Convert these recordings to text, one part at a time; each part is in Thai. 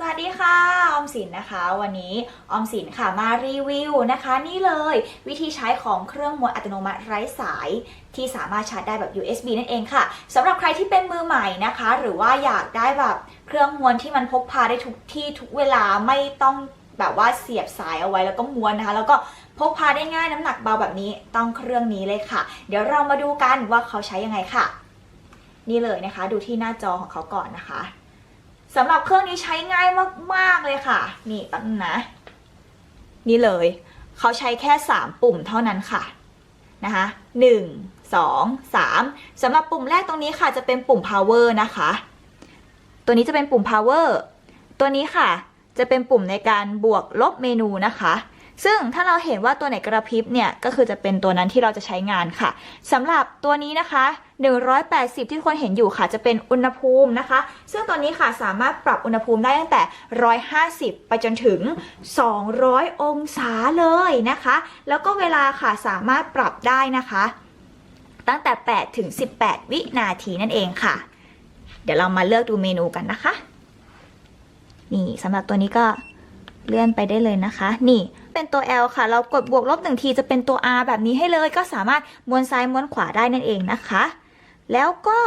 สวัสดีค่ะ ออมสินนะคะ วันนี้ออมสินค่ะมารีวิวนะคะ นี่เลยวิธีใช้ของเครื่องมวนอัตโนมัติไร้สาย ที่สามารถชาร์จได้แบบ USB นั่นเองค่ะสำหรับใครที่เป็นมือใหม่นะคะ หรือว่าอยากได้แบบเครื่องมวนที่มันพกพาได้ทุกที่ทุกเวลาไม่ต้องแบบว่าเสียบสายเอาไว้แล้วก็ม้วนนะคะ แล้วก็พกพาได้ง่ายน้ำหนักเบาแบบนี้ต้องเครื่องนี้เลยค่ะ เดี๋ยวเรามาดูกันว่าเขาใช้ยังไงค่ะ นี่เลยนะคะ ดูที่หน้าจอของเขาก่อนนะคะ สำหรับเครื่องนี้ใช้ง่ายมากๆเลยค่ะ นี่ตั้งนะ นี่เลย เขาใช้แค่ 3 ปุ่มเท่านั้นค่ะนะคะ1 2 3สำหรับปุ่มแรกตรงนี้ค่ะจะเป็นปุ่ม power นะคะ ตัวนี้จะเป็นปุ่ม power ตัวนี้ค่ะ จะเป็นปุ่มในการบวกลบเมนูนะคะ ซึ่งถ้าเราเห็นว่าตัวไหนกระพริบเนี่ย ก็คือจะเป็นตัวนั้นที่เราจะใช้งานค่ะสำหรับตัวนี้นะคะ 180 ที่ทุกคนเห็นอยู่ค่ะจะเป็นอุณหภูมินะคะ ซึ่งตัวนี้ค่ะสามารถปรับอุณหภูมิได้ตั้งแต่ 150 ไปจนถึง 200 องศาเลยนะคะ แล้วก็เวลาค่ะสามารถปรับได้นะคะ ตั้งแต่ 8 ถึง 18 วินาทีนั่นเองค่ะ เดี๋ยวเรามาเลือกดูเมนูกันนะคะ นี่สำหรับตัวนี้ก็เลื่อนไปได้เลยนะคะ นี่เป็นตัว L ค่ะ เรากดบวกลบหนึ่งทีจะเป็นตัว R แบบนี้ให้เลย ก็สามารถม้วนซ้ายม้วนขวาได้นั่นเองนะคะ แล้วก็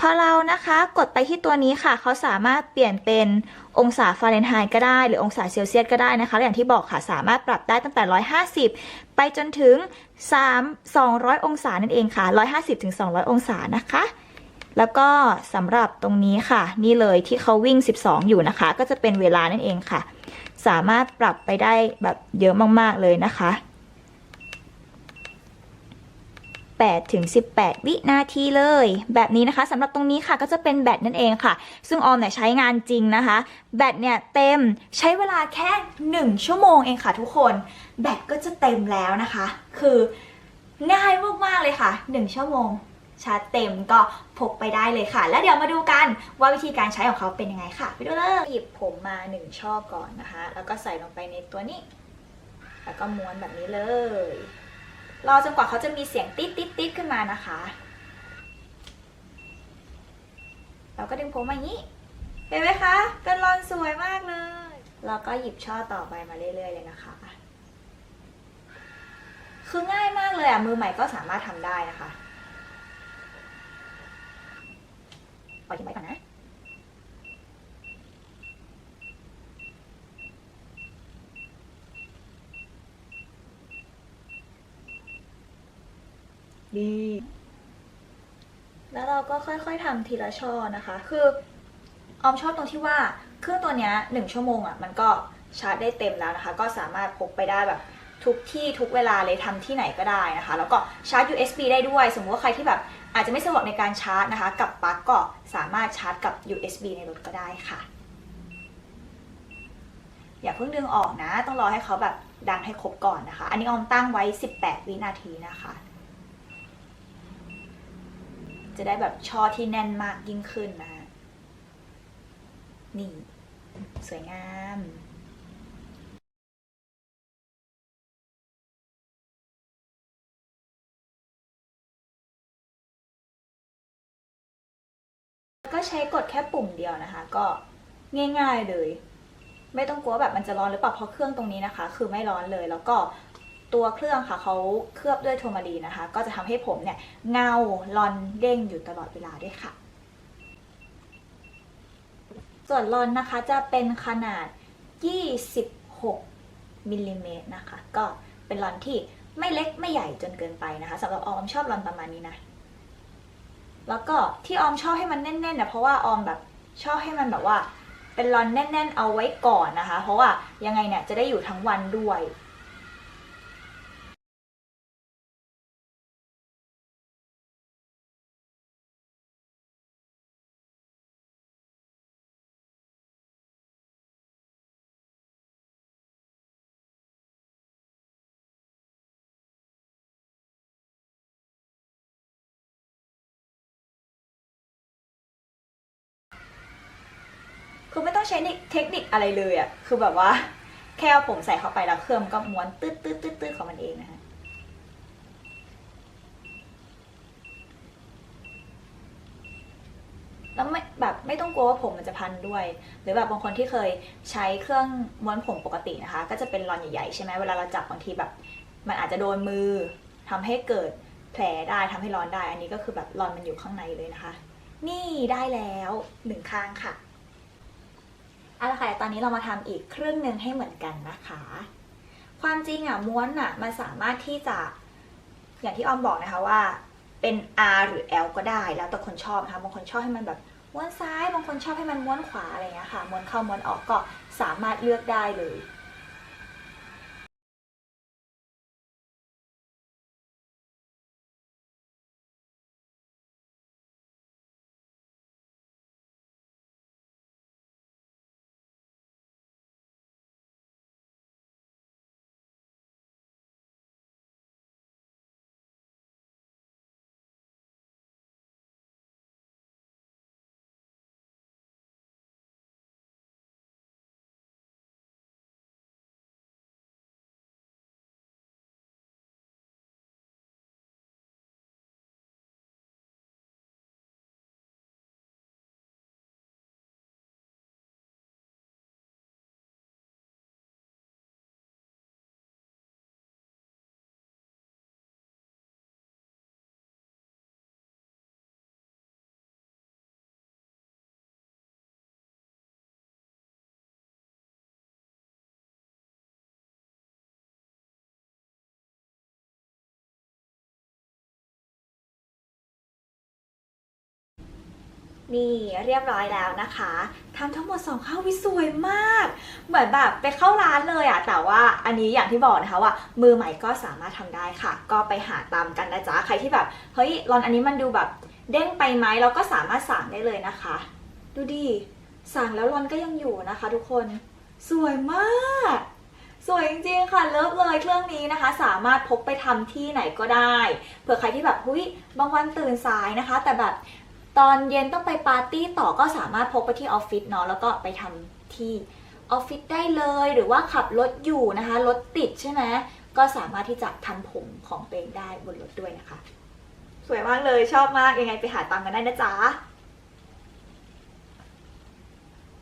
พอเรานะคะกดไปที่ตัวนี้ค่ะ เขาสามารถเปลี่ยนเป็นองศาฟาเรนไฮต์ก็ได้ หรือองศาเซลเซียสก็ได้นะคะอย่างที่บอกค่ะสามารถปรับได้ตั้งแต่ 150 ไปจนถึง 3 200 องศานั่นเองค่ะ 150ถึง200 องศานะคะ แล้วก็สำหรับตรงนี้ค่ะ นี่เลยที่เขาวิ่ง 12 อยู่นะคะ ก็จะเป็นเวลานั่นเองค่ะ สามารถปรับไปได้แบบเยอะมากๆเลยนะคะ 8ถึง18 วินาทีเลย แบบนี้นะคะสำหรับตรงนี้ค่ะก็จะเป็นแบตนั่นเองค่ะ ซึ่งออมเนี่ยใช้งานจริงนะคะ แบตเนี่ยเต็มใช้เวลาแค่ 1 ชั่วโมงเองค่ะทุกคน แบตก็จะเต็มแล้วนะคะ คือง่ายมากๆเลยค่ะ 1 ชั่วโมงชาร์จเต็มก็พกไปได้เลยค่ะ แล้วเดี๋ยวมาดูกันว่าวิธีการใช้ของเขาเป็นยังไงค่ะไปดูเลยหยิบผมมา 1 ช่อก่อนนะคะ แล้วก็ใส่ลงไปในตัวนี้ แล้วก็ม้วนแบบนี้เลย รอจนกว่าเขาจะมีเสียงติดติดติ๊ดขึ้นมานะคะ เราก็ดึงผมมาอย่างนี้ เห็นไหมคะ เป็นรอนสวยมากเลยแล้วก็หยิบช่อต่อไปมาเรื่อย ๆ เลยนะคะ คือง่ายมากเลยอะ มือใหม่ก็สามารถทำได้นะคะปล่อยทิ้งไว้ก่อนนะ ดี แล้วเราก็ค่อยๆทำทีละช่อนะคะ คือออมชอบตรงที่ว่าเครื่องตัวนี้หนึ่งชั่วโมงอะมันก็ชาร์จได้เต็มแล้วนะคะ ก็สามารถพกไปได้แบบทุกที่ทุกเวลาเลยทำที่ไหนก็ได้นะคะ แล้วก็ชาร์จ USB ได้ด้วย สมมติว่าใครที่แบบอาจจะไม่สะดวกในการชาร์จนะคะ กับปลั๊กก็สามารถชาร์จกับ USB ในรถก็ได้ค่ะ อย่าเพิ่งดึงออกนะ ต้องรอให้เขาแบบดังให้ครบก่อนนะคะ อันนี้ออมตั้งไว้ 18 วินาทีนะคะ จะได้แบบช่อที่แน่นมากยิ่งขึ้นนะฮะนี่ สวยงามก็ใช้กดแค่ปุ่มเดียวนะคะ ก็ง่ายๆเลย ไม่ต้องกลัวแบบมันจะร้อนหรือเปล่าเพราะเครื่องตรงนี้นะคะ คือไม่ร้อนเลยแล้วก็ ตัวเครื่องค่ะเขาเคลือบด้วยโทมารีนะคะ ก็จะทำให้ผมเนี่ยเงาลอนเด้งอยู่ตลอดเวลาด้วยค่ะ ส่วนลอนนะคะจะเป็นขนาด 26มิลลิเมตรนะคะ ก็เป็นลอนที่ไม่เล็กไม่ใหญ่จนเกินไปนะคะสำหรับออมชอบลอนประมาณนี้นะ แล้วก็ที่ออมชอบให้มันแน่นๆเนี่ยเพราะว่าออมแบบชอบให้มันแบบว่าเป็นรอนแน่น ๆ เอาไว้ก่อนนะคะ เพราะว่ายังไงเนี่ยจะได้อยู่ทั้งวันด้วย คือไม่ต้องใช้เทคนิคอะไรเลยอะ่ะ คือแบบว่าแค่เอาผมใส่เข้าไปแล้วเครื่องก็ม้วนตืดตืดตืดตืดของมันเองนะคะแล้วไม่แบบไม่ต้องกลัวว่าผมมันจะพันด้วย หรือแบบบางคนที่เคยใช้เครื่องม้วนผมปกตินะคะ ก็จะเป็นรอนใหญ่ๆใช่ไหมเวลาเราจับบางทีแบบ มันอาจจะโดนมือทำให้เกิดแผลได้ทำให้ร้อนได้ อันนี้ก็คือแบบรอนมันอยู่ข้างในเลยนะคะ นี่ได้แล้วหนึ่งข้างค่ะ เอาละค่ะตอนนี้เรามาทำอีกครึ่งหนึ่งให้เหมือนกันนะคะ ความจริงอะม้วนอะมันสามารถที่จะอย่างที่ออมบอกนะคะว่าเป็น R หรือ L ก็ได้แล้วแต่คนชอบนะคะบางคนชอบให้มันแบบม้วนซ้าย บางคนชอบให้มันม้วนขวาอะไรอย่างเงี้ยค่ะม้วนเข้าม้วนออกก็สามารถเลือกได้เลย นี่เรียบร้อยแล้วนะคะทำทั้งหมด2ข้าววิสวยมาก เหมือนแบบไปเข้าร้านเลยอะแต่ว่าอันนี้อย่างที่บอกนะคะว่า มือใหม่ก็สามารถทำได้ค่ะ ก็ไปหาตามกันนะจ๊ะใครที่แบบเฮ้ยรอนอันนี้มันดูแบบเด้งไปไหมเราก็สามารถสั่งได้เลยนะคะ ดูดิสั่งแล้วรอนก็ยังอยู่นะคะ ทุกคนสวยมากสวยจริงๆค่ะเลิฟเลยเครื่องนี้นะคะ สามารถพกไปทำที่ไหนก็ได้ เผื่อใครที่แบบหุ้ยบางวันตื่นสายนะคะ แต่แบบ ตอนเย็นต้องไปปาร์ตี้ต่อก็สามารถพกไปที่ออฟฟิศเนาะแล้วก็ไปทำที่ออฟฟิศได้เลยหรือว่าขับรถอยู่นะคะรถติดใช่ไหมก็สามารถที่จะทำผมของตัวเองได้บนรถด้วยนะคะ สวยมากเลยชอบมากยังไงไปหาตังกันได้นะจ๊ะ